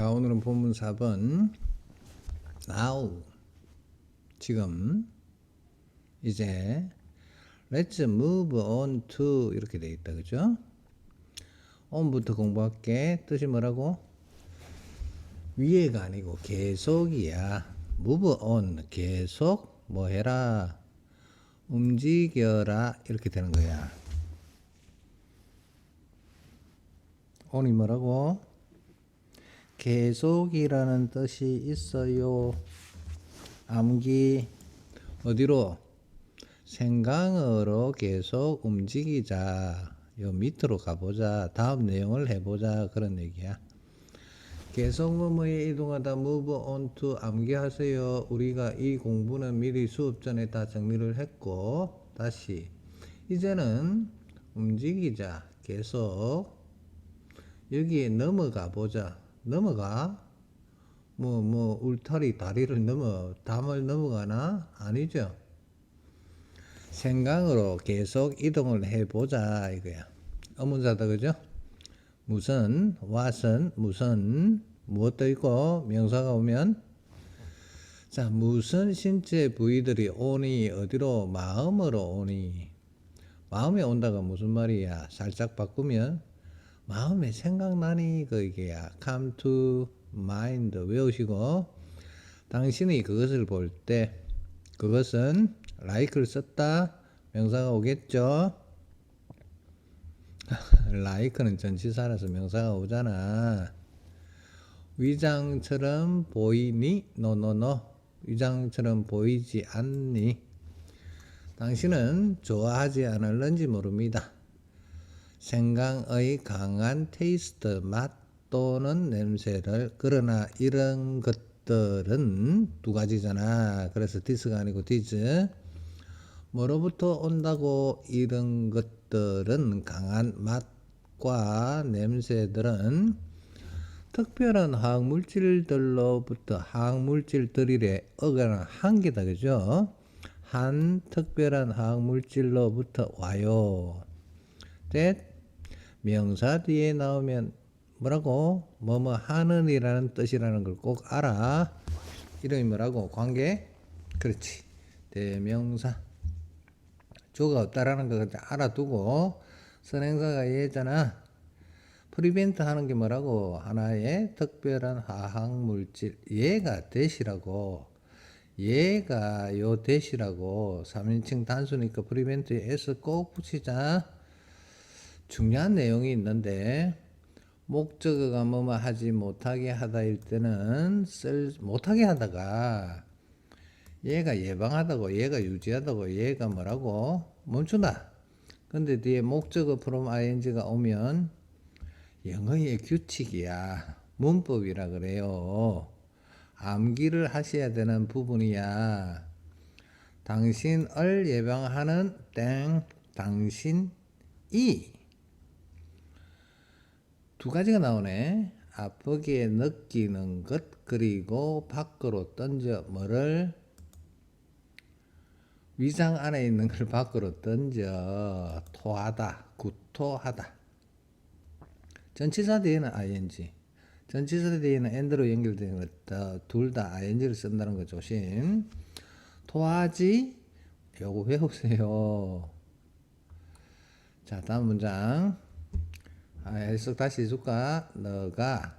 자, 오늘은 본문 4번. now. 지금 이제 let's move on to 이렇게 돼 있다. 그죠? on부터 공부할게. 뜻이 뭐라고? 위에가 아니고 계속이야. move on. 계속 뭐 해라. 움직여라. 이렇게 되는 거야. on이 뭐라고? 계속이라는 뜻이 있어요. 암기 어디로? 생강으로 계속 움직이자. 요 밑으로 가보자. 다음 내용을 해보자. 그런 얘기야. 계속 뭐뭐에 이동하다 move on to 암기하세요. 우리가 이 공부는 미리 수업 전에 다 정리를 했고 다시 이제는 움직이자. 계속 여기에 넘어가 보자. 넘어가? 뭐, 뭐, 울타리, 다리를 넘어, 담을 넘어가나? 아니죠. 생강으로 계속 이동을 해보자, 이거야. 어문사다, 그죠? 무슨, what은, 무슨, 무엇도 있고, 명사가 오면, 자, 무슨 신체 부위들이 오니, 어디로, 마음으로 오니. 마음에 온다가 무슨 말이야? 살짝 바꾸면, 마음에 생각나니 그 이게야 come to mind 외우시고 당신이 그것을 볼 때 그것은 like를 썼다 명사가 오겠죠? like는 전치사라서 명사가 오잖아. 위장처럼 보이니? 노노노 위장처럼 보이지 않니? 당신은 좋아하지 않을는지 모릅니다 생강의 강한 테이스트 맛 또는 냄새를 그러나 이런 것들은 두 가지잖아. 그래서 디스가 아니고 디즈. 뭐로부터 온다고 이런 것들은 강한 맛과 냄새들은 특별한 화학 물질들로부터 화학 물질들이래 어가나 한 개다 그죠? 한 특별한 화학 물질로부터 와요. that 명사 뒤에 나오면 뭐라고 뭐뭐 하는이라는 뜻이라는 걸 꼭 알아. 이름이 뭐라고 관계? 그렇지. 대명사. 조가 없다라는 걸 알아두고 선행사가 얘잖아. 프리벤트 하는 게 뭐라고 하나의 특별한 화학 물질 얘가 대시라고 얘가 요 대시라고 3인칭 단수니까 프리벤트에 s 꼭 붙이자. 중요한 내용이 있는데 목적어가 뭐뭐 하지 못하게 하다일 때는 쓸 못하게 하다가 얘가 예방하다고 얘가 유지하다고 얘가 뭐라고 멈춘다. 근데 뒤에 목적어 from ing가 오면 영어의 규칙이야. 문법이라 그래요. 암기를 하셔야 되는 부분이야. 당신을 예방하는 땡 당신이 두 가지가 나오네. 아프게 느끼는 것 그리고 밖으로 던져 뭐를? 위장 안에 있는 걸 밖으로 던져. 토하다 구토하다. 전치사 뒤에는 ing. 전치사 뒤에는 and로 연결되는 것둘 다 ing를 쓴다는 거 조심. 토하지? 요거 외우세요? 자 다음 문장. 아, 해석 다시 해줄까? 너가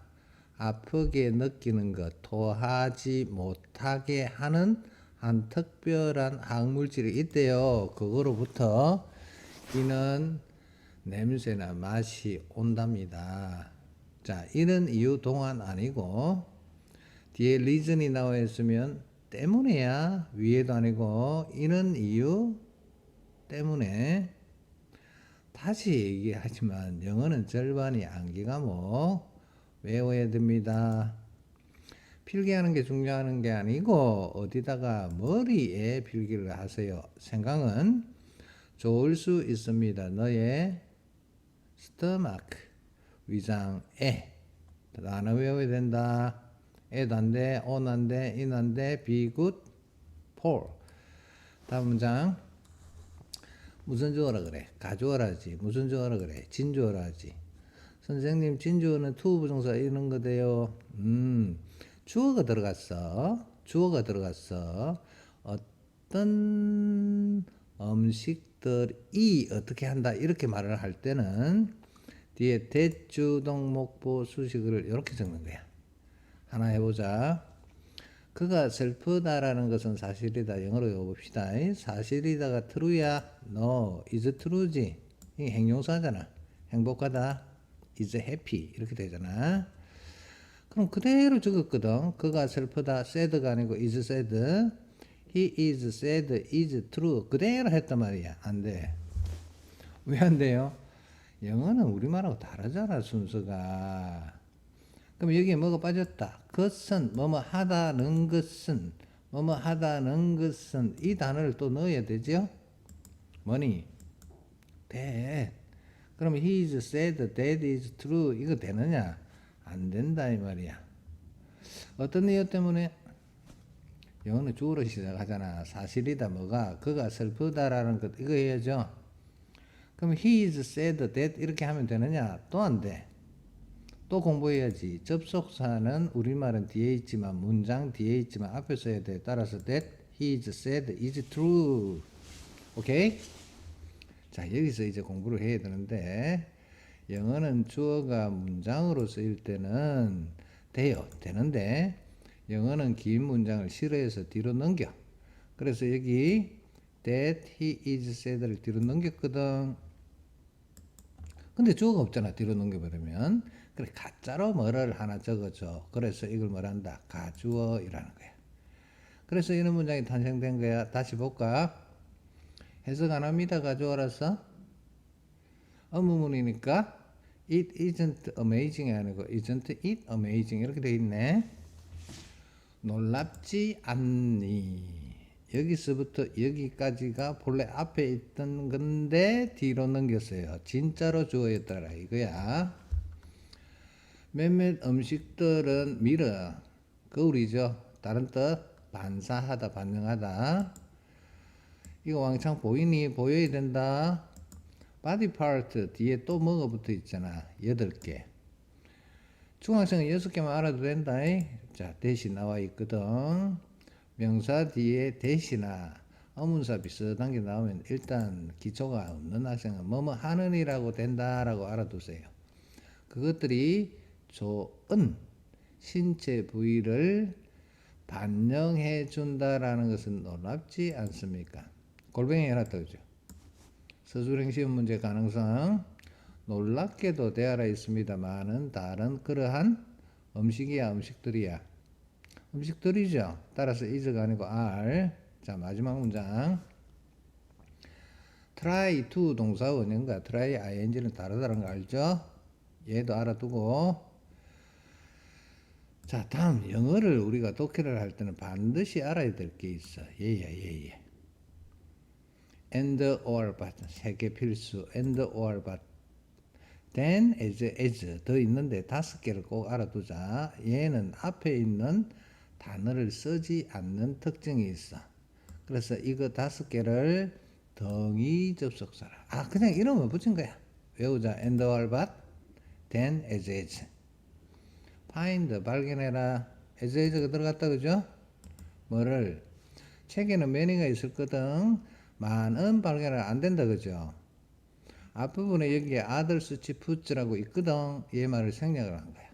아프게 느끼는 것, 토하지 못하게 하는 한 특별한 항물질이 있대요. 그거로부터 이는 냄새나 맛이 온답니다. 자, 이런 이유 동안 아니고 뒤에 리즌이 나와 있으면 때문에야 위에도 아니고 이는 이유 때문에 다시 얘기하지만 영어는 절반이 암기 과목 외워야 됩니다. 필기하는 게 중요한 게 아니고 어디다가 머리에 필기를 하세요. 생각은 좋을 수 있습니다. 너의 스토마크 위장에 단어 외워야 된다. 에단데, 오 난데, 이 난데, 비굿, 폴. 다음 문장. 무슨 주어라 그래? 가주어라지. 무슨 주어라 그래? 진주어라지. 선생님 진주어는 투 부정사 이런 거대요. 음, 주어가 들어갔어. 주어가 들어갔어. 어떤 음식들이 어떻게 한다 이렇게 말을 할 때는 뒤에 대주동 목보 수식을 이렇게 적는 거야. 하나 해보자. 그가 슬프다라는 것은 사실이다. 영어로 해봅시다. 사실이다가 true야. No, is true지. 이 행용사잖아. 행복하다. is happy. 이렇게 되잖아. 그럼 그대로 적었거든. 그가 슬프다. sad가 아니고 is sad. He is sad, is true. 그대로 했단 말이야. 안 돼. 왜 안 돼요? 영어는 우리말하고 다르잖아, 순서가. 그럼 여기에 뭐가 빠졌다. 것은, 뭐뭐 하다는 것은, 뭐뭐 하다는 것은, 이 단어를 또 넣어야 되죠? 뭐니? that. 그럼 he is sad, that is true. 이거 되느냐? 안 된다, 이 말이야. 어떤 이유 때문에? 영어는 주어로 시작하잖아. 사실이다, 뭐가. 그가 슬프다라는 것, 이거 해야죠. 그럼 he is sad that 이렇게 하면 되느냐? 또 안 돼. 또 공부해야지. 접속사는 우리말은 있지만 문장 있지만 앞에 써야 돼. 따라서 that he is sad is true. 오케이? 자, 여기서 이제 공부를 해야 되는데 영어는 주어가 문장으로 쓰일 때는 돼요. 되는데 영어는 긴 문장을 싫어해서 뒤로 넘겨. 그래서 여기 that he is sad를 뒤로 넘겼거든. 근데 주어가 없잖아. 뒤로 넘겨버리면. 그래, 가짜로 뭐를 하나 적어줘. 그래서 이걸 뭐란다? 가주어이라는 거야. 그래서 이런 문장이 탄생된 거야. 다시 볼까? 해석 안 합니다. 가주어라서. 의문문이니까 it isn't amazing이 아니고 isn't it amazing 이렇게 돼 있네. 놀랍지 않니? 여기서부터 여기까지가 본래 앞에 있던 건데 뒤로 넘겼어요. 진짜로 주어였더라 이거야. 몇몇 음식들은 미러 거울이죠. 다른 뜻 반사하다 반영하다. 이거 왕창 보이니 보여야 된다. 바디 파트 뒤에 또 뭐가 붙어 있잖아. 여덟 개. 중학생은 여섯 개만 알아도 된다. 자 대신 나와 있거든. 명사 뒤에 대시나 어문사 비슷한 게 나오면 일단 기초가 없는 학생은 뭐뭐 하는이라고 된다라고 알아두세요. 그것들이 조은 신체 부위를 반영해 준다라는 것은 놀랍지 않습니까? 골뱅이 해놨다 그죠? 서술행 시험 문제 가능성 놀랍게도 대하라 있습니다만은 다른 그러한 음식이야 음식들이야 음식들이죠. 따라서 is가 아니고 are. 자, 마지막 문장. try to 동사 원형과 try ing는 다르다는 거 알죠? 얘도 알아두고. 자, 다음 영어를 우리가 독해를 할 때는 반드시 알아야 될 게 있어. 얘야, 얘, 얘. and or but 세개 필수. and or but then as as 더 있는데 다섯 개를 꼭 알아두자. 얘는 앞에 있는 단어를 쓰지 않는 특징이 있어. 그래서 이거 다섯 개를 덩이 접속사라. 아, 그냥 이름을 붙인 거야. 외우자. and or but, then as as. Find, 발견해라. as as가 들어갔다, 그죠? 뭐를? 책에는 many가 있을 거든. 많은 발견을 안 된다, 그죠? 앞부분에 여기에 others, puts라고 있거든. 얘 말을 생략을 한 거야.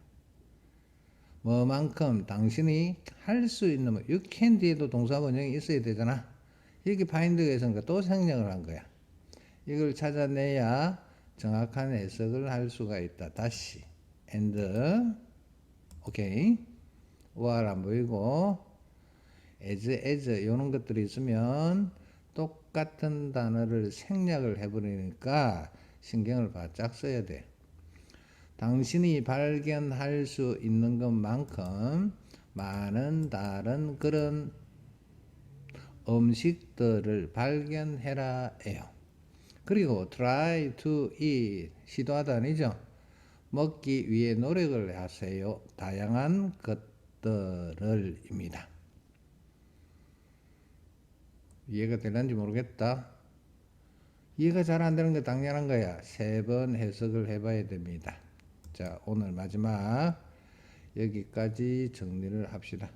뭐만큼 당신이 할 수 있는 뭐 you can 뒤에도 동사 번역이 있어야 되잖아. 여기 파인드에서는 또 생략을 한 거야. 이걸 찾아내야 정확한 해석을 할 수가 있다. 다시 and 오케이 or 안 보이고 as as 이런 것들이 있으면 똑같은 단어를 생략을 해버리니까 신경을 바짝 써야 돼. 당신이 발견할 수 있는 것만큼 많은 다른 그런 음식들을 발견해라예요. 그리고 try to eat 시도하다 아니죠? 먹기 위해 노력을 하세요. 다양한 것들을입니다. 이해가 되는지 모르겠다. 이해가 잘 안 되는 게 당연한 거야. 세 번 해석을 해봐야 됩니다. 자 오늘 마지막 여기까지 정리를 합시다.